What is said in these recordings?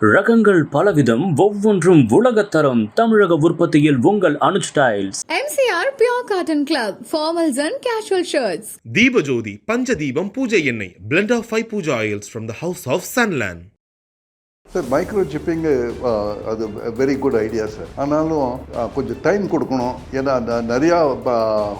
ரகங்கள் பலவிதம் ஒவ்வொன்றும் உலகத்தரம் தமிழக உற்பத்தியில் உங்கள் Anuj tiles MCR Pure Cotton Club, formals and casual shirts. Deepajothi Panchadeepam பூஜை எண்ணெய் blend of five puja oils from the house of Sunland sir micro சிப்பிங்கு அது வெரி குட் ஐடியா சார் ஆனாலும் அஹ், கொஞ்சம் டைம் கொடுக்கணும். ஏன்னா அந்த நிறையா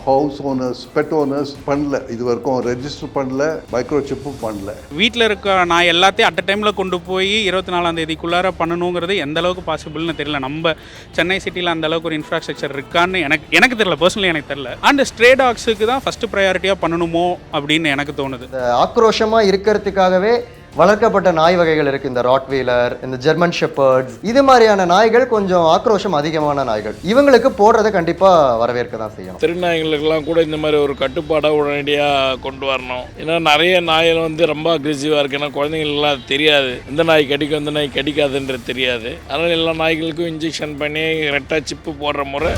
ஹவுஸ் ஓனர்ஸ் பெட் ஓனர்ஸ் பண்ணல. இது வரைக்கும் ரெஜிஸ்டர் பண்ணல மைக்ரோ சிப்பும் பண்ணல. வீட்டில் இருக்க நான் எல்லாத்தையும் அட் டைமில் கொண்டு போய் இருபத்தி நாலாம் தேதிக்குள்ளார பண்ணணுங்கிறது எந்த அளவுக்கு பாசிபிள்னு தெரியல. நம்ம சென்னை சிட்டியில் அந்த அளவுக்கு ஒரு இன்ஃப்ராஸ்ட்ரக்சர் இருக்கான்னு எனக்கு எனக்கு தெரியல. பர்சனலி எனக்கு தெரியல. அண்ட் ஸ்ட்ரே டாக்ஸுக்கு தான் ஃபஸ்ட்டு ப்ரையாரிட்டியாக பண்ணணுமோ அப்படின்னு எனக்கு தோணுது. இந்த ஆக்ரோஷமா இருக்கிறதுக்காகவே வளர்க்கப்பட்ட நாய் வகைகள் இருக்கு. இந்த ராட்வீலர் இந்த ஜெர்மன் ஷெப்பர்ட்ஸ் இது மாதிரியான நாய்கள் கொஞ்சம் ஆக்ரோஷம் அதிகமான நாய்கள். இவங்களுக்கு போடுறதை கண்டிப்பா வரவேற்க தான் செய்யணும். திருநாய்களுக்கெல்லாம் கூட இந்த மாதிரி ஒரு கட்டுப்பாடாக உடனடியாக கொண்டு வரணும். ஏன்னா நிறைய நாய்கள் வந்து ரொம்ப அக்ரெசிவாக இருக்கு. ஏன்னா குழந்தைங்களுக்குலாம் தெரியாது. இந்த நாய் கடிக்கும் இந்த நாய் கடிக்காதுன்றது தெரியாது. அதனால் எல்லா நாய்களுக்கும் இன்ஜெக்ஷன் பண்ணி ரெட்டா சிப்பு போடுற முறை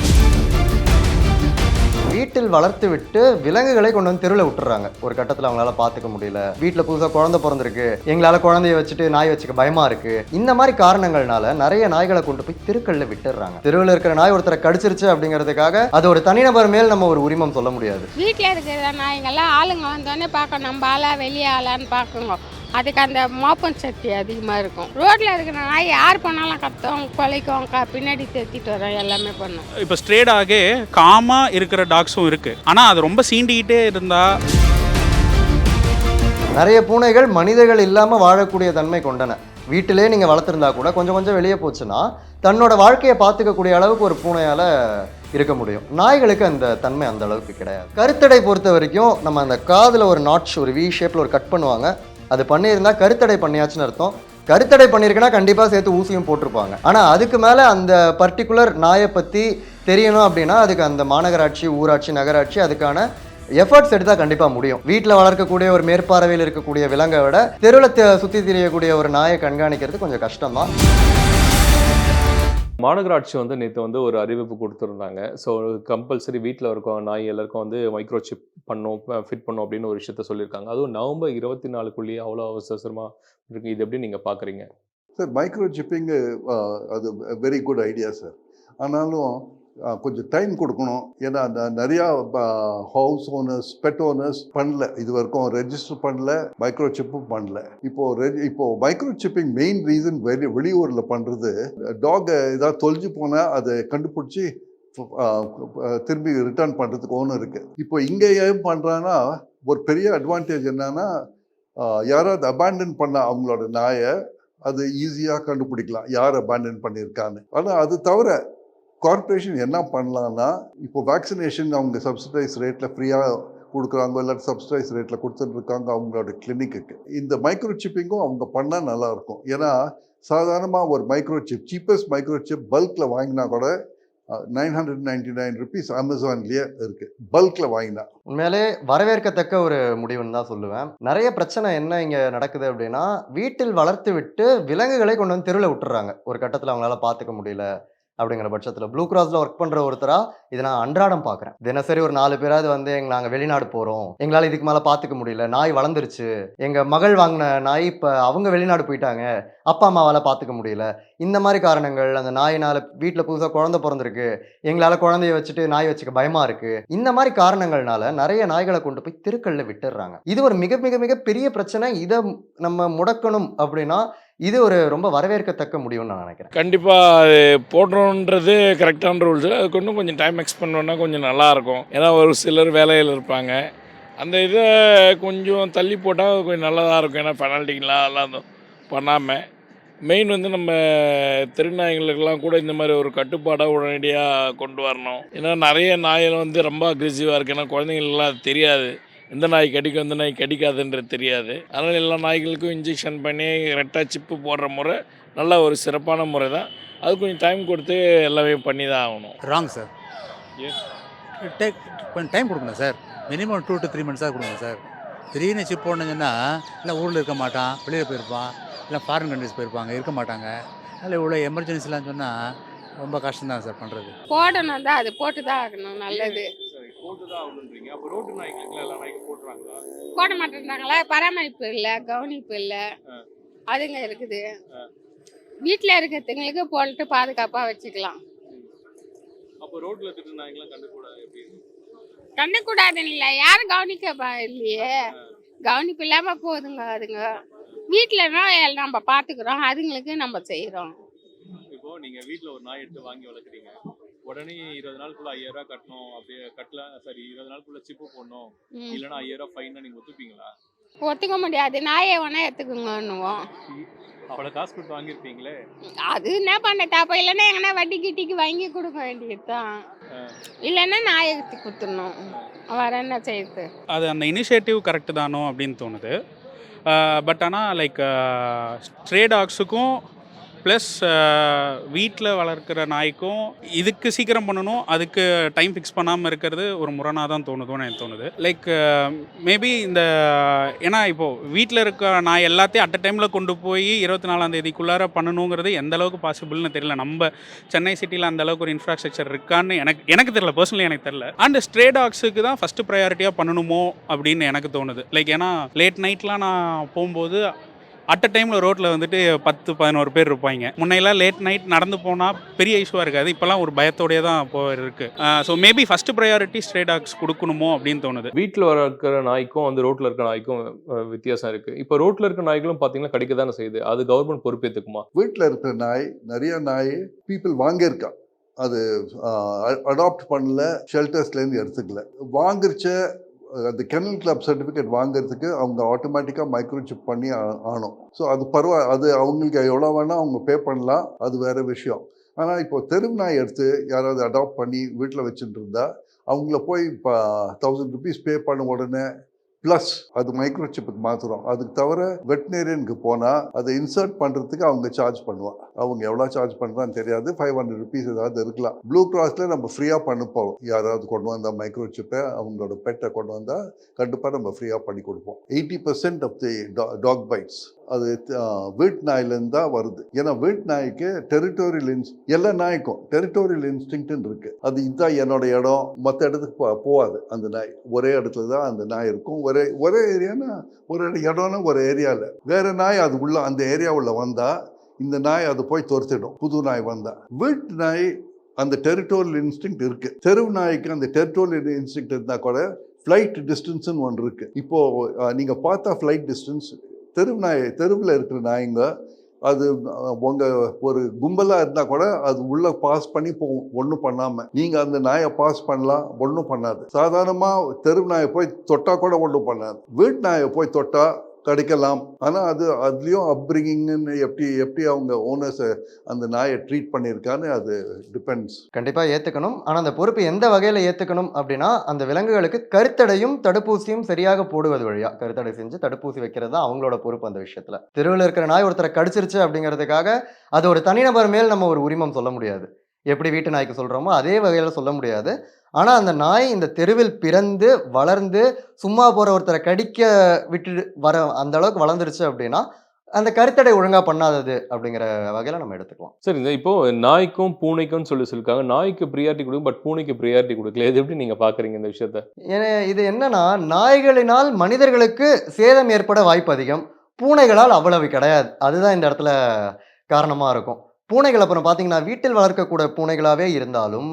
வீட்டில் வளர்த்து விட்டு விலங்குகளை கொண்டு வந்து தெருவில் விட்டுறாங்க. ஒரு கட்டத்தில் அவங்களால பார்த்துக்க முடியல. வீட்டில் புதுசாக குழந்தை பிறந்திருக்கு. எங்களால் குழந்தைய வச்சுட்டு நாய் வச்சுக்க பயமா இருக்கு. இந்த மாதிரி காரணங்கள்னால நிறைய நாய்களை கொண்டு போய் தெருக்கல்ல விட்டுறாங்க. தெருவில் இருக்கிற நாய் ஒருத்தரை கடிச்சிருச்சு அப்படிங்கிறதுக்காக அது ஒரு தனிநபர் மேல் நம்ம ஒரு உரிமம் சொல்ல முடியாது. வீட்டில் இருக்கிற நாய்ங்கெல்லாம் ஆளுங்க வந்தோடனே பார்க்க நம்ம ஆளா வெளியே ஆளான்னு பார்க்குங்க அதுக்கு அந்த மோப்பன் சக்தி அதிகமாக இருக்கும். ரோட்டில் இருக்கிற நாய் யார் போனாலும் கத்தும் கொலைக்கும் க பின்னாடி தெத்திட்டு வரோம் எல்லாமே பண்ணும். இப்போ ஸ்ட்ரே டாகே காமாக இருக்கிற டாக்ஸும் இருக்குது ஆனால் அது ரொம்ப சீண்டிக்கிட்டே இருந்தால் நிறைய பூனைகள் மனிதர்கள் இல்லாமல் வாழக்கூடிய தன்மை கொண்டன. வீட்டிலே நீங்கள் வளர்த்துருந்தா கூட கொஞ்சம் கொஞ்சம் வெளியே போச்சுன்னா தன்னோட வாழ்க்கையை பார்த்துக்கக்கூடிய அளவுக்கு ஒரு பூனையால் இருக்க முடியும். நாய்களுக்கு அந்த தன்மை அந்த அளவுக்கு கிடையாது. கருத்தடை பொறுத்த வரைக்கும் நம்ம அந்த காதில் ஒரு நாட்ச் ஒரு வி ஷேப்பில் ஒரு கட் பண்ணுவாங்க. அது பண்ணியிருந்தா கருத்தடை பண்ணியாச்சுன்னு அர்த்தம். கருத்தடை பண்ணியிருக்குன்னா கண்டிப்பாக சேர்த்து ஊசியும் போட்டிருப்பாங்க. ஆனால் அதுக்கு மேலே அந்த பர்டிகுலர் நாயை பற்றி தெரியணும் அப்படின்னா அதுக்கு அந்த மாநகராட்சி ஊராட்சி நகராட்சி அதுக்கான எஃபர்ட்ஸ் எடுத்தால் கண்டிப்பாக முடியும். வீட்டில் வளர்க்கக்கூடிய ஒரு மேற்பார்வையில் இருக்கக்கூடிய விலங்கை விட தெருவில் சுற்றி தெரியக்கூடிய ஒரு நாயை கண்காணிக்கிறது கொஞ்சம் கஷ்டம்தான். மாநகராட்சி வந்து நேற்று வந்து ஒரு அறிவிப்பு கொடுத்துருந்தாங்க. ஸோ கம்பல்சரி வீட்டில் இருக்கோம் நாய் எல்லாருக்கும் வந்து மைக்ரோ சிப் பண்ணும் ஃபிட் பண்ணும் அப்படின்னு ஒரு விஷயத்த சொல்லியிருக்காங்க. அதுவும் நவம்பர் இருபத்தி நாலுக்குள்ளேயே அவ்வளோ அவசரமாக இருக்குது இது எப்படி நீங்கள் பார்க்குறீங்க சார் மைக்ரோ சிப்பிங்கு அது வெரி குட் ஐடியா சார் ஆனாலும் கொஞ்சம் டைம் கொடுக்கணும். ஏன்னா அந்த நிறையா ஹவுஸ் ஓனர்ஸ் பெட் ஓனர்ஸ் பண்ணல. இது வரைக்கும் ரெஜிஸ்டர் பண்ணல மைக்ரோ சிப்பும் பண்ணல. இப்போ ரெஜி இப்போ மைக்ரோ சிப்பிங் மெயின் ரீசன் வெளி வெளியூரில் பண்ணுறது டாகை ஏதாவது தொலைஞ்சு போனால் அதை கண்டுபிடிச்சி திரும்பி ரிட்டர்ன் பண்ணுறதுக்கு ஒன்று இருக்குது இப்போ இங்கே ஏன் பண்ணுறான்னா ஒரு பெரிய அட்வான்டேஜ் என்னன்னா யாராவது அபேண்டன் பண்ண அவங்களோட நாயை அது ஈஸியாக கண்டுபிடிக்கலாம். யார் அபேண்டன் பண்ணியிருக்கான்னு. ஆனால் அது தவிர கார்ப்பரேஷன் என்ன பண்ணலான்னா இப்போ வேக்சினேஷன் அவங்க சப்சிடைஸ் ரேட்டில் ஃப்ரீயாக கொடுக்குறாங்க இல்லாட்டி சப்சிடைஸ் ரேட்டில் கொடுத்துட்ருக்காங்க அவங்களோட கிளினிக்கு இந்த மைக்ரோ சிப்பிங்கும் அவங்க பண்ணால் நல்லாயிருக்கும். ஏன்னா சாதாரணமாக ஒரு micro chip cheapest micro chip பல்கில் வாங்கினா கூட nine hundred ninety nine rupees அமேசான்லேயே இருக்குது பல்கில் வாங்கினா. உண்மையிலே வரவேற்கத்தக்க ஒரு முடிவுன்னு தான் சொல்லுவேன். நிறைய பிரச்சனை என்ன இங்கே நடக்குது அப்படின்னா வீட்டில் வளர்த்து விட்டு விலங்குகளை கொண்டு வந்து தெருவில் விட்டுறாங்க. ஒரு கட்டத்தில் அவங்களால பார்த்துக்க முடியல. அப்படிங்கிற பட்சத்தில் ப்ளூ கிராஸில் ஒர்க் பண்ணுற ஒருத்தராக இதை நான் அன்றாடம் பார்க்குறேன். தினசரி ஒரு நாலு பேராவது வந்து எங்கள் நாங்கள் வெளிநாடு போகிறோம் எங்களால் இதுக்கு மேலே பார்த்துக்க முடியல. நாய் வளர்ந்துருச்சு. எங்கள் மகள் வாங்கின நாய் இப்போ அவங்க வெளிநாடு போயிட்டாங்க. அப்பா அம்மாவால் பார்த்துக்க முடியல. இந்த மாதிரி காரணங்கள் அந்த நாயினால் வீட்டில் புதுசாக குழந்தை பிறந்திருக்கு எங்களால் குழந்தைய வச்சுட்டு நாய் வச்சுக்க பயமாக இருக்குது இந்த மாதிரி காரணங்கள்னால நிறைய நாய்களை கொண்டு போய் தெருக்கல்ல விட்டுடுறாங்க. இது ஒரு மிக மிக மிக பெரிய பிரச்சனை. இதை நம்ம முடக்கணும் அப்படின்னா இது ஒரு ரொம்ப வரவேற்கத்தக்க முடிவுன்னு நான் நினைக்கிறேன். கண்டிப்பாக அது போடுறோன்றது கரெக்டான ரூல்ஸ் அதுக்கு இன்னும் கொஞ்சம் டைம் எக்ஸ்பெண்ட் பண்ணோன்னா கொஞ்சம் நல்லாயிருக்கும் ஏன்னா ஒரு சிலர் வேலையில் இருப்பாங்க. அந்த இதை கொஞ்சம் தள்ளி போட்டால் கொஞ்சம் நல்லதாக இருக்கும். ஏன்னா பெனால்ட்டிங்கெலாம் அதெல்லாம் பண்ணாமல் மெயின் வந்து நம்ம திருநாய்களுக்கெல்லாம் கூட இந்த மாதிரி ஒரு கட்டுப்பாடாக உடனடியாக கொண்டு வரணும். ஏன்னா நிறைய நாய்கள் வந்து ரொம்ப அக்ரெசிவாக இருக்குது ஏன்னா குழந்தைங்களுக்குலாம் அது தெரியாது. எந்த நாய் கடிக்கும் எந்த நாய் கடிக்காதுன்றது தெரியாது. அதனால் எல்லா நாய்களுக்கும் இன்ஜெக்ஷன் பண்ணி ரெட்டா சிப்பு போடுற முறை நல்ல ஒரு சிறப்பான முறை தான் அது கொஞ்சம் டைம் கொடுத்து எல்லாமே பண்ணி தான் ஆகணும் ராங் சார் டேக் கொஞ்சம் டைம் கொடுக்கணும் sir minimum two to three மந்த்ஸாக கொடுங்க சார் திடீர்னு சிப் போடணுங்கன்னா இல்லை ஊரில் இருக்க மாட்டான் வெளியில் போயிருப்பான் இல்லை ஃபாரின் கண்ட்ரிஸ் போயிருப்பாங்க இருக்க மாட்டாங்க. அதனால் இவ்வளோ எமர்ஜென்சிலாம் சொன்னால் ரொம்ப கஷ்டம் தான் சார் பண்ணுறது போடணும் தான் அது போட்டு தான் ஆகணும் நல்லது. போட மாட்டேன்றாங்களா? பராமரிப்பு இல்லை கவனிப்பு இல்லை. அதுங்க இருக்குது. வீட்டில் இருக்கிறதுங்களுக்கு போட்டு பாதுகாப்பாக வச்சுக்கலாம். கண்டுக்கூடாதுன்னு இல்லை யாரும் கவனிக்க இல்லையே. கவனிப்பு இல்லாமல் போகுதுங்க அதுங்க. வீட்டிலனா நம்ம பார்த்துக்குறோம் அதுங்களுக்கு நம்ம செய்கிறோம் இப்போ நீங்க வீட்ல ஒரு நாய் எடுத்து வாங்கி வளர்க்குறீங்க. உடனே இருபது நாளுக்குள்ள ஐயாயிரம் ரூபாய் கட்டணும். அப்படியே கட்டல சரி இருபது நாளுக்குள்ள சிப்பு போடணும். இல்லைன்னா ஐயாயிரம் ரூபாய் ஃபைன் நீங்க ஒத்துப்பீங்களா? ஒத்துக்க முடியாது. நாயை வேணா எடுத்துக்கோங்கன்னுவோம். அவ்வளவு காசு கொடுத்து வாங்கியிருப்பீங்களே? அது என்ன பண்ண தாப்பா இல்லைன்னா எங்கன்னா வட்டி கிட்டிக்கு வாங்கி கொடுக்க வேண்டியது தான் இல்லைன்னா நாயை எடுத்து கொடுத்துடணும். வேற என்ன செய்யுது அது அந்த இனிஷியேட்டிவ் கரெக்டு தானோ அப்படின்னு தோணுது. பட் ஆனால் லைக் ஸ்ட்ரே டாக்ஸுக்கும் ப்ளஸ் வீட்டில் வளர்க்குற நாய்க்கும் இதுக்கு சீக்கிரம் பண்ணணும் அதுக்கு டைம் ஃபிக்ஸ் பண்ணாமல் இருக்கிறது ஒரு முரணாக தான் தோணுதுன்னு எனக்கு தோணுது. லைக் மேபி இந்த ஏன்னா இப்போது வீட்டில் இருக்க நாய் எல்லாத்தையும் அட் டைமில் கொண்டு போய் இருபத்தி நாலாம் தேதிக்குள்ளார பண்ணணுங்கிறது எந்த அளவுக்கு பாசிபிள்னு தெரியல. நம்ம சென்னை சிட்டியில் அந்த அளவுக்கு ஒரு இன்ஃப்ராஸ்ட்ரக்சர் இருக்கான்னு எனக்கு எனக்கு தெரியல. பர்சனலி எனக்கு தெரியல. அண்ட் ஸ்ட்ரே டாக்ஸுக்கு தான் ஃபஸ்ட்டு ப்ரையாரிட்டியாக பண்ணணுமோ அப்படின்னு எனக்கு தோணுது. லைக் ஏன்னா லேட் நைட்லாம் நான் போகும்போது அட் அ டைமில் ரோட்டில் வந்துட்டு பத்து பதினோரு பேர் இருப்பாங்க. முன்னையெல்லாம் லேட் நைட் நடந்து போனால் பெரிய இஷ்யூவாக இருக்காது. இப்போல்லாம் ஒரு பயத்தோடயே தான் போ இருக்குது so maybe first priority stray dogs கொடுக்கணுமோ அப்படின்னு தோணுது. வீட்டில் வளர்க்குற நாய்க்கும் வந்து ரோட்ல இருக்க நாய்க்கும் வித்தியாசம் இருக்கு. இப்போ ரோட்ல இருக்க நாய்களும் பாத்தீங்கன்னா கடிக்க தானே செய்யுது. அது கவர்மெண்ட் பொறுப்பேற்றுக்குமா வீட்டில் இருக்கிற நாய் நிறைய நாய் பீப்புள் வாங்கியிருக்கா. அது அடாப்ட் பண்ணல ஷெல்டர்ஸ்லேருந்து எடுத்துக்கல. வாங்கிருச்ச அந்த கெனல் கிளப் சர்டிஃபிகேட் வாங்குறதுக்கு அவங்க ஆட்டோமேட்டிக்காக மைக்ரோசிப் பண்ணி ஆனோம். ஸோ அது பரவா அது அவங்களுக்கு எவ்வளோ வேணால் அவங்க பே பண்ணலாம். அது வேறு விஷயம். ஆனால் இப்போ தெரு நாய் எடுத்து யாராவது அடாப்ட் பண்ணி வீட்டில் வச்சுட்டு இருந்தால் அவங்கள போய் இப்போ தௌசண்ட் ருபீஸ் பே பண்ண உடனே ப்ளஸ் அது மைக்ரோசிப்புக்கு மாற்றுறோம் அதுக்கு தவிர வெட்டினேரியனுக்கு போனால் அதை இன்சர்ட் பண்ணுறதுக்கு அவங்க சார்ஜ் பண்ணுவாங்க அவங்க எவ்வளோ சார்ஜ் பண்ணுறான்னு தெரியாது. ஃபைவ் ஹண்ட்ரட் ருபீஸ் ஏதாவது இருக்கலாம். ப்ளூ கிராஸில் நம்ம ஃப்ரீயாக பண்ண போகிறோம் யாராவது கொண்டு வந்தால் மைக்ரோசிப்பை அவங்களோட பெட்டை கொண்டு வந்தால் கண்டிப்பாக நம்ம ஃப்ரீயாக பண்ணி கொடுப்போம். Eighty percent of the dog bites அது வீட் நாயிலேருந்து தான் வருது. ஏன்னா வீட் நாய்க்கு டெரிட்டோரியல் இன்ஸ் எல்லா நாய்க்கும் டெரிட்டோரியல் இன்ஸ்டிங்க்ட்னு இருக்கு. அது இதுதான் என்னோட இடம். மற்ற இடத்துக்கு போ- போகாது. அந்த நாய் ஒரே இடத்துல தான் அந்த நாய் இருக்கும். ஒரே ஒரே ஏரியானா ஒரு இடம்னா ஒரு ஏரியாவில் வேற நாய் அது உள்ள அந்த ஏரியா வந்தால் இந்த நாய் அது போய் துரத்திடும். புது நாய் வந்தால் வீட்டு நாய் அந்த டெரிட்டோரியல் இன்ஸ்டிங் இருக்கு. தெருவு நாய்க்கு அந்த டெரிட்டோரியல் இன்ஸ்டிங் இருந்தால் கூட ஃப்ளைட் டிஸ்டன்ஸ்னு ஒன்று இருக்கு. இப்போ நீங்கள் பார்த்தா ஃப்ளைட் டிஸ்டன்ஸ் தெருவு நாய் தெருவில் இருக்கிற நாய்ங்க அது உங்கள் ஒரு கும்பலாக இருந்தால் கூட அது உள்ள பாஸ் பண்ணி போகும். ஒன்றும் பண்ணாமல் நீங்கள் அந்த நாயை பாஸ் பண்ணலாம். ஒன்றும் பண்ணாது. சாதாரணமாக தெரு நாயை போய் தொட்டால் கூட ஒன்றும் பண்ணாது. வீட்டு நாயை போய் தொட்டால் கிடைக்கலாம். ஆனால் அது அதுலேயும் அப்ரிங்கிங்னு எப்படி எப்படி அவங்க ஓனர்ஸ் அந்த நாயை ட்ரீட் பண்ணியிருக்கான்னு அது டிபெண்ட்ஸ் கண்டிப்பாக ஏற்றுக்கணும் ஆனால் அந்த பொறுப்பு எந்த வகையில் ஏற்றுக்கணும் அப்படின்னா அந்த விலங்குகளுக்கு கருத்தடையும் தடுப்பூசியும் சரியாக போடுவது வழியா. கருத்தடை செஞ்சு தடுப்பூசி வைக்கிறது தான் அவங்களோட பொறுப்பு அந்த விஷயத்தில். தெருவில் இருக்கிற நாய் ஒருத்தரை கடிச்சிருச்சு அப்படிங்கிறதுக்காக அது ஒரு தனிநபர் மேல் நம்ம ஒரு உரிமம் சொல்ல முடியாது. எப்படி வீட்டு நாய்க்கு சொல்கிறோமோ அதே வகையில் சொல்ல முடியாது. ஆனால் அந்த நாய் இந்த தெருவில் பிறந்து வளர்ந்து சும்மா போகிற ஒருத்தரை கடிக்க விட்டு வர அந்த அளவுக்கு வளர்ந்துருச்சு அப்படின்னா அந்த கருத்தடை ஒழுங்காக பண்ணாதது அப்படிங்கிற வகையில் நம்ம எடுத்துக்கலாம். சரிங்க இப்போ நாய்க்கும் பூனைக்கும் சொல்லி சொல்லிருக்காங்க நாய்க்கு ப்ரியாரிட்டி கொடுக்கும் பட் பூனைக்கு ப்ரியாரிட்டி கொடுக்கல. இது எப்படி நீங்க பாக்குறீங்க இந்த விஷயத்த? இது என்னன்னா நாய்களினால் மனிதர்களுக்கு சேதம் ஏற்பட வாய்ப்பு அதிகம். பூனைகளால் அவ்வளவு கிடையாது. அதுதான் இந்த இடத்துல காரணமாக இருக்கும். பூனைகள் அப்புறம் பார்த்தீங்கன்னா வீட்டில் வளர்க்கக்கூடிய பூனைகளாகவே இருந்தாலும்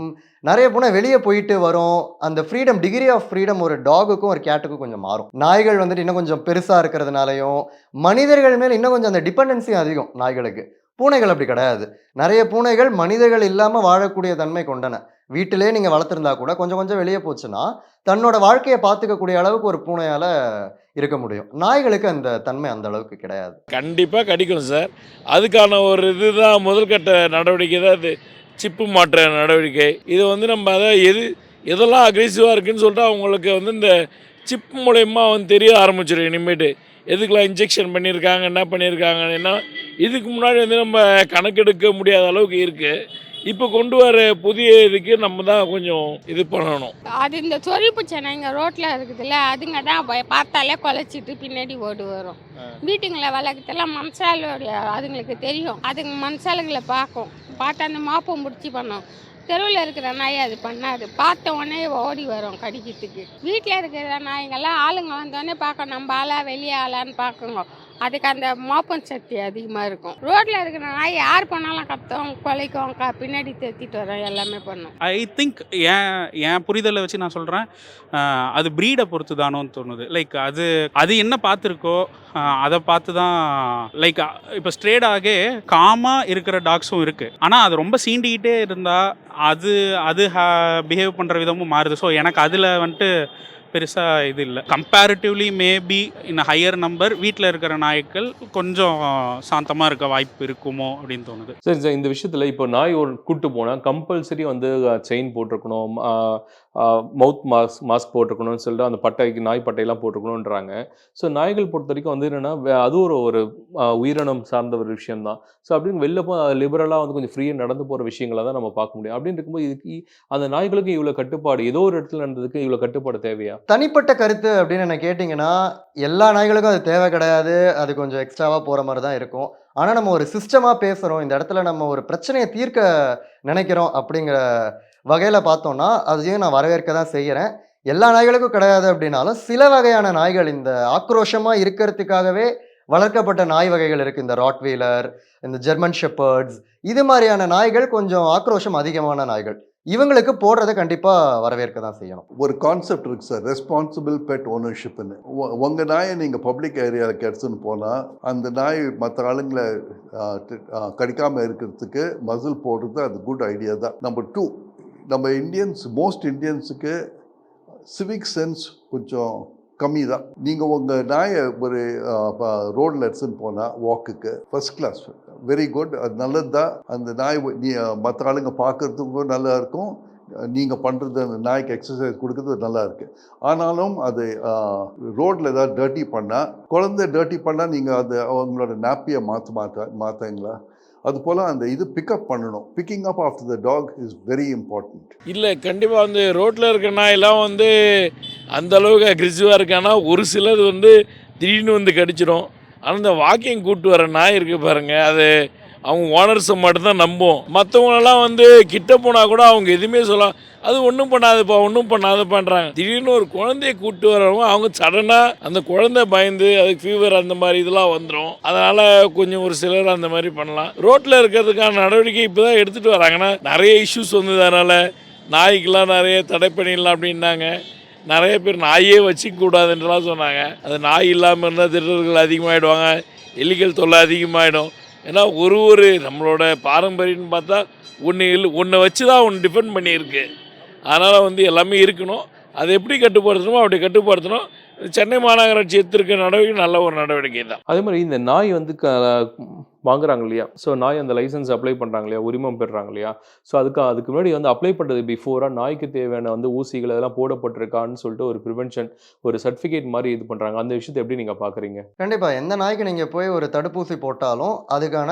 நிறைய பூனை வெளியே போயிட்டு வரும். அந்த ஃப்ரீடம் டிகிரி ஆஃப் ஃப்ரீடம் ஒரு டாகுக்கும் ஒரு கேட்டுக்கும் கொஞ்சம் மாறும். நாய்கள் வந்துட்டு இன்னும் கொஞ்சம் பெருசாக இருக்கிறதுனாலையும் மனிதர்கள் மேலே இன்னும் கொஞ்சம் அந்த டிபெண்டன்சியும் அதிகம் நாய்களுக்கு. பூனைகள் அப்படி கிடையாது. நிறைய பூனைகள் மனிதர்கள் இல்லாமல் வாழக்கூடிய தன்மை கொண்டன. வீட்டிலே நீங்கள் வளர்த்துருந்தா கூட கொஞ்சம் கொஞ்சம் வெளியே போச்சுன்னா தன்னோட வாழ்க்கையை பார்த்துக்கக்கூடிய அளவுக்கு ஒரு பூனையால் இருக்க முடியும். நாய்களுக்கு அந்த தன்மை அந்த அளவுக்கு கிடையாது. கண்டிப்பாக கிடைக்கும் சார். அதுக்கான ஒரு இதுதான் முதல்கட்ட நடவடிக்கை தான் இது. சிப்பு மாற்ற நடவடிக்கை. இது வந்து நம்ம அதை எது எதெல்லாம் அக்ரெசிவாக இருக்குன்னு சொல்லிட்டு அவங்களுக்கு வந்து இந்த சிப் மூலயமா வந்து தெரிய ஆரம்பிச்சிடும் இனிமேட்டு. எதுக்கெல்லாம் இன்ஜெக்ஷன் பண்ணியிருக்காங்க என்ன பண்ணியிருக்காங்கன்னா இதுக்கு முன்னாடி வந்து நம்ம கணக்கெடுக்க முடியாத அளவுக்கு இருக்குது இப்போ கொண்டு வர புதிய இதுக்கு நம்ம தான் கொஞ்சம் இது பண்ணணும். அது இந்த சொறி பூச்சனைங்க ரோட்டில் இருக்குதுல்ல அதுங்க தான் பார்த்தாலே குலைச்சிட்டு பின்னாடி ஓடி வரும். வீட்டுங்களை வளர்க்கறதெல்லாம் மனசாலுடைய அதுங்களுக்கு தெரியும். அதுங்க மனசாலுங்களை பார்க்கும். பார்த்து அந்த மாப்பம் முடிச்சு பண்ணும். தெருவில் இருக்கிற நாய் அது பண்ணாது. பார்த்த உடனே ஓடி வரும் கடிக்கிறதுக்கு. வீட்டில் இருக்கிற நாய்ங்கெல்லாம் ஆளுங்க வந்தோடனே பார்க்கும். நம்ம ஆளா வெளியே ஆளான்னு பார்க்குங்க. அதுக்கு அந்த மோப்பம் சக்தி அதிகமாக இருக்கும். ரோட்டில் இருக்கிற நாய் யார் பண்ணாலும் கத்தும் குலைக்கும் க பின்னாடி தேத்திட்டு வரோம் எல்லாமே பண்ணும். ஐ திங்க் என் என் புரிதலை வச்சு நான் சொல்கிறேன் அது ப்ரீடை பொறுத்து தானோன்னு தோணுது. லைக் அது அது என்ன பார்த்துருக்கோ அதை பார்த்து தான் லைக் இப்போ ஸ்ட்ரேடாகவே காமாக இருக்கிற டாக்ஸும் இருக்குது ஆனால் அது ரொம்ப சீண்டிக்கிட்டே இருந்தால் அது அது பிஹேவ் பண்ணுற விதமும் மாறுது. ஸோ எனக்கு அதில் வந்துட்டு பெருசாக இது இல்லை. Comparatively maybe in higher number வீட்டில் இருக்கிற நாய்க்கள் கொஞ்சம் சாந்தமாக இருக்க வாய்ப்பு இருக்குமோ அப்படின்னு தோணுது. சரி சார். இந்த விஷயத்தில் இப்போ நாய் ஒரு கூட்டு போனால் கம்பல்சரி வந்து செயின் போட்டிருக்கணும். மவுத் மாஸ்க் மாஸ்க் போட்டுக்கணும்னு சொல்லிட்டு அந்த பட்டைக்கு நாய் பட்டையெல்லாம் போட்டுக்கணுன்றாங்க ஸோ நாய்கள் பொறுத்த வரைக்கும் வந்து என்னென்னா அது ஒரு ஒரு உயிரினம் சார்ந்த ஒரு விஷயம் தான் ஸோ அப்படின்னு வெளில போ லிபரலாக வந்து கொஞ்சம் ஃப்ரீயாக நடந்து போகிற விஷயங்களை தான் நம்ம பார்க்க முடியும். அப்படின்னு இருக்கும்போது இதுக்கு அந்த நாய்களுக்கு இவ்வளோ கட்டுப்பாடு ஏதோ ஒரு இடத்துல நடந்ததுக்கு இவ்வளோ கட்டுப்பாடு தேவையா? தனிப்பட்ட கருத்து அப்படின்னு என்ன கேட்டிங்கன்னா எல்லா நாய்களுக்கும் அது தேவை கிடையாது. அது கொஞ்சம் எக்ஸ்ட்ராவாக போகிற மாதிரி தான் இருக்கும். ஆனால் நம்ம ஒரு சிஸ்டமாக பேசுகிறோம் இந்த இடத்துல நம்ம ஒரு பிரச்சனையை தீர்க்க நினைக்கிறோம் அப்படிங்கிற வகையில் பார்த்தோன்னா அதையும் நான் வரவேற்க தான் செய்கிறேன் எல்லா நாய்களுக்கும் கிடையாது அப்படின்னாலும் சில வகையான நாய்கள் இந்த ஆக்ரோஷமாக இருக்கிறதுக்காகவே வளர்க்கப்பட்ட நாய் வகைகள் இருக்குது இந்த ராட்வீலர் இந்த ஜெர்மன் ஷெப்பர்ட்ஸ் இது மாதிரியான நாய்கள் கொஞ்சம் ஆக்ரோஷம் அதிகமான நாய்கள். இவங்களுக்கு போடுறதை கண்டிப்பாக வரவேற்க தான் செய்யணும். ஒரு கான்செப்ட் இருக்கு சார் ரெஸ்பான்சிபிள் பெட் ஓனர்ஷிப்னு உங்கள் நாயை நீங்கள் பப்ளிக் ஏரியாவில் கிடச்சுன்னு போனால் அந்த நாய் மற்ற ஆளுங்களை கடிக்காமல் இருக்கிறதுக்கு மசில் போடுறது அது குட் ஐடியா தான். நம்பர் டூ நம்ம இந்தியன்ஸ் மோஸ்ட் இந்தியன்ஸுக்கு சிவிக் சென்ஸ் கொஞ்சம் கம்மி தான் நீங்கள் உங்கள் நாயை ஒரு ரோட்டில் எடுத்துன்னு போனால் வாக்குக்கு ஃபர்ஸ்ட் கிளாஸ் வெரி குட் அது நல்லது தான் அந்த நாய் நீ மற்ற ஆளுங்க பார்க்குறதுக்கும் நல்லா இருக்கும். நீங்கள் பண்ணுறது அந்த நாய்க்கு எக்ஸசைஸ் கொடுக்குறது நல்லா இருக்கு. ஆனாலும் அது ரோட்டில் ஏதாவது டர்ட்டி பண்ணால் குழந்தை டர்ட்டி பண்ணால் நீங்கள் அது அவங்களோட நாப்பியை மாற்ற மாட்டா மாற்றங்களா அதுபோல் அந்த இது pick up. Picking up after the dog is very important இல்லை கண்டிப்பாக வந்து ரோட்டில் இருக்க நாயெல்லாம் வந்து அந்த அளவுக்கு அக்ரெசிவாக இருக்கானா ஒரு சிலது வந்து திடீர்னு வந்து கடிச்சிடும் ஆனால் இந்த வாக்கிங் கூட்டு வர நாய் இருக்குது பாருங்க அது அவங்க ஓனர்ஸை மட்டும்தான் நம்பும் மற்றவங்களெல்லாம் வந்து கிட்ட போனால் கூட அவங்க எதுவுமே சொல்லலாம் அது ஒன்றும் பண்ணாதுப்பா ஒன்றும் பண்ணாதுப்பான்றாங்க. திடீர்னு ஒரு குழந்தைய கூப்பிட்டு வரவங்க அவங்க சடனாக அந்த குழந்தை பயந்து அதுக்கு ஃபீவர் அந்த மாதிரி இதெல்லாம் வந்துடும் அதனால் கொஞ்சம் ஒரு சிலர் அந்த மாதிரி பண்ணலாம். ரோட்டில் இருக்கிறதுக்கான நடவடிக்கை இப்போ தான் எடுத்துகிட்டு வராங்கன்னா நிறைய இஷ்யூஸ் வந்ததுனால நாய்க்கெல்லாம் நிறைய தடை பண்ணிடலாம் அப்படின்னாங்க. நிறைய பேர் நாயே வச்சிக்க கூடாதுன்றலாம் சொன்னாங்க. அது நாய் இல்லாமல் இருந்தால் திருடர்கள் அதிகமாகிடுவாங்க எலிகள் தொல்லை அதிகமாகிடும் ஏன்னா ஒரு ஒரு நம்மளோட பாரம்பரியம்னு பார்த்தா ஒன்று இல்லை ஒன்றை வச்சு தான் ஒன்று டிபெண்ட் பண்ணியிருக்கு. அதனால் வந்து எல்லாமே இருக்கணும். அதை எப்படி கட்டுப்படுத்தணுமோ அப்படி கட்டுப்படுத்தணும். சென்னை மாநகராட்சி எடுத்திருக்க நடவடிக்கை நல்ல ஒரு நடவடிக்கை தான். அதே மாதிரி இந்த நாய் வந்து க வாங்குறாங்க இல்லையா? ஸோ நாய் அந்த லைசன்ஸ் அப்ளை பண்ணுறாங்க இல்லையா? உரிமம் பெறுறாங்க இல்லையா? ஸோ அதுக்கு அதுக்கு முன்னாடி வந்து அப்ளை பண்ணுறது பிஃபோராக நாய்க்கு தேவையான வந்து ஊசிகள் அதெல்லாம் போடப்பட்டிருக்கான்னு சொல்லிட்டு ஒரு ப்ரிவென்ஷன் ஒரு சர்டிஃபிகேட் மாதிரி இது பண்ணுறாங்க அந்த விஷயத்தை எப்படி நீங்கள் பார்க்குறீங்க கண்டிப்பாக எந்த நாய்க்கு நீங்கள் போய் ஒரு தடுப்பூசி போட்டாலும் அதுக்கான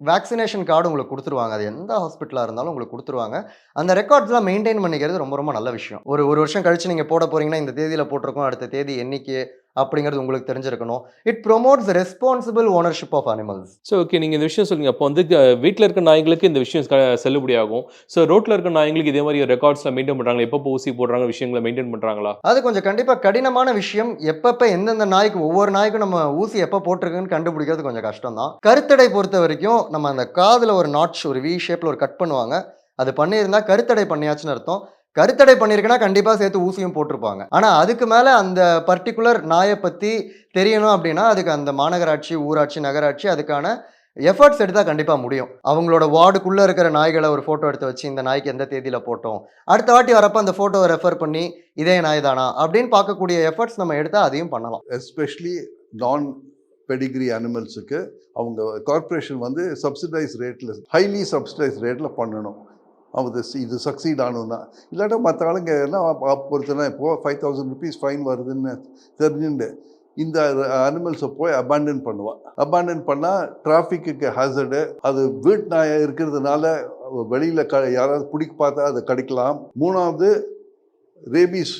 வேக்சினேஷன் கார்டு உங்களுக்கு கொடுத்துருவாங்க. அது எந்த ஹாஸ்பிட்டலாக இருந்தாலும் உங்களுக்கு கொடுத்துருவாங்க. அந்த ரெக்கார்ட்ஸ்லாம் மெயின்டைன் பண்ணிக்கிறது ரொம்ப ரொம்ப நல்ல விஷயம். ஒரு ஒரு வருஷம் கழிச்சு நீங்கள் போட போகிறீங்கன்னா இந்த தேதியில் போட்டிருக்கோம். அடுத்த தேதி எண்ணிக்கை அப்படிங்கிறது உங்களுக்கு தெரிஞ்சிருக்கணும். It promotes responsible ownership of animals so okay நீங்கள் இந்த விஷயம் சொல்லுங்க. அப்போ வந்து வீட்டில் இருக்க நாய்களுக்கு இந்த விஷயம் செல்லுபடியாகும் ஸோ ரோட்டில் இருக்க நாய்களுக்கு இதே மாதிரி ரெக்கார்ட்ஸ்லாம் மெயின்டைன் பண்ணுறாங்களா எப்போ ஊசி போடுறாங்க விஷயங்களை மெயின்டைன் பண்ணுறாங்களா அது கொஞ்சம் கண்டிப்பாக கடினமான விஷயம். எப்பப்போ எந்தெந்த நாய்க்கு ஒவ்வொரு நாய்க்கும் நம்ம ஊசி எப்போ போட்டிருக்குன்னு கண்டுபிடிக்கிறது கொஞ்சம் கஷ்டம் தான் கருத்தடை பொறுத்த வரைக்கும் நம்ம அந்த காதில் ஒரு நாட்ச் ஒரு வி ஷேப்பில் ஒரு கட் பண்ணுவாங்க. அது பண்ணியிருந்தா கருத்தடை பண்ணியாச்சுன்னு அர்த்தம். கருத்தடை பண்ணியிருக்குன்னா கண்டிப்பாக சேர்த்து ஊசியும் போட்டிருப்பாங்க. ஆனால் அதுக்கு மேலே அந்த பர்டிகுலர் நாயை பற்றி தெரியணும் அப்படின்னா அதுக்கு அந்த மாநகராட்சி ஊராட்சி நகராட்சி அதுக்கான எஃபர்ட்ஸ் எடுத்தால் கண்டிப்பாக முடியும். அவங்களோட வார்டுக்குள்ளே இருக்கிற நாய்களை ஒரு ஃபோட்டோ எடுத்து வச்சு இந்த நாய்க்கு எந்த தேதியில் போட்டோம்? அடுத்த வாட்டி வரப்போ அந்த ஃபோட்டோவை ரெஃபர் பண்ணி இதே நாய் தானா? அப்படின்னு பார்க்கக்கூடிய எஃபர்ட்ஸ் நம்ம எடுத்தால் அதையும் பண்ணலாம். எஸ்பெஷலி நான் பெடிகிரி அனிமல்ஸுக்கு அவங்க கார்பரேஷன் வந்து சப்சிடைஸ் ரேட்டில் ஹைலி சப்சிடைஸ் ரேட்டில் பண்ணணும். அவங்க இது சக்சீட் ஆகணும்னா இல்லாட்டா மற்ற ஆளுங்க எல்லாம் பொறுத்தனா இப்போது ஃபைவ் தௌசண்ட் ருபீஸ் ஃபைன் வருதுன்னு தெரிஞ்சுட்டு இந்த அனிமல்ஸை போய் அபாண்டன் பண்ணுவான் அபாண்டன் பண்ணால் டிராஃபிக்கு ஹேசர்டு அது வீட் நாயை இருக்கிறதுனால வெளியில் க யாராவது பிடிக்க பார்த்தா அதை கடிக்கலாம். மூணாவது ரேபீஸ்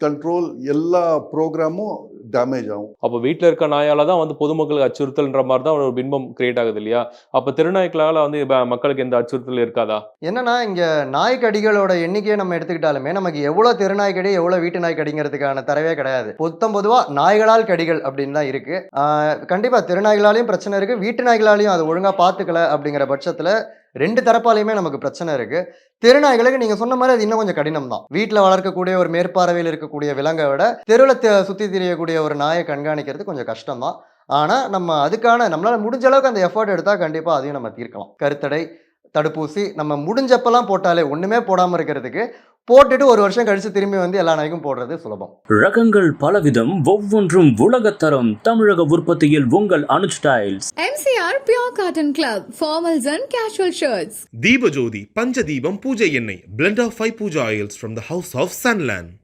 கண்ட்ரோல் எல்லா ப்ரோக்ராமும் டேமேஜ் ஆகும். அப்போ வீட்டில் இருக்க நாயால தான் வந்து பொதுமக்களுக்கு அச்சுறுத்தல்ன்ற மாதிரி தான் ஒரு பின்பம் கிரியேட் ஆகுது இல்லையா? அப்போ திருநாய்க்களால் வந்து இப்ப மக்களுக்கு எந்த அச்சுறுத்தல் இருக்காதா? என்னன்னா இங்க நாய்க்கடிகளோட எண்ணிக்கையை நம்ம எடுத்துக்கிட்டாலுமே நமக்கு எவ்வளவு தெருநாய்க்கடி எவ்வளவு வீட்டு நாய் கடிங்கிறதுக்கான தரவே கிடையாது. பொத்தம் பொதுவா நாய்களால் கடிகள் அப்படின்னு தான் இருக்கு. ஆஹ் கண்டிப்பா தெருநாய்களாலையும் பிரச்சனை இருக்கு வீட்டு நாய்களாலையும் அதை ஒழுங்கா பாத்துக்கல அப்படிங்கிற பட்சத்துல ரெண்டு தரப்பாலையுமே நமக்கு பிரச்சனை இருக்கு. தெருநாய்களுக்கு நீங்க சொன்ன மாதிரி அது இன்னும் கொஞ்சம் கடினம் தான் வீட்டில் வளர்க்கக்கூடிய ஒரு மேற்பார்வையில் இருக்கக்கூடிய விலங்கை விட தெருவில் சுத்தி திரியக்கூடிய ஒரு நாயை கண்காணிக்கிறது கொஞ்சம் கஷ்டம் தான் ஆனா நம்ம அதுக்கான நம்மளால முடிஞ்ச அளவுக்கு அந்த எஃபர்ட் எடுத்தா கண்டிப்பா அதையும் நம்ம தீர்க்கலாம். கருத்தடை தடுப்பூசி நம்ம முடிஞ்சப்பெல்லாம் போட்டாலே ஒண்ணுமே போடாம இருக்கிறதுக்கு போட்டுட்டு ஒரு வருஷம் கழிச்சு திரும்பி வந்து எல்லா நாய்க்கும் போடுறது சுலபம். ரகங்கள் பலவிதம் ஒவ்வொன்றும் உலகத்தரம் தமிழக உற்பத்தியில் உங்கள் Anuj Pure Cotton Club, formal and casual shirts. Deepa Jyoti, Panchadibam Puja Yennai, blend of five puja oils from the house of Sanlan.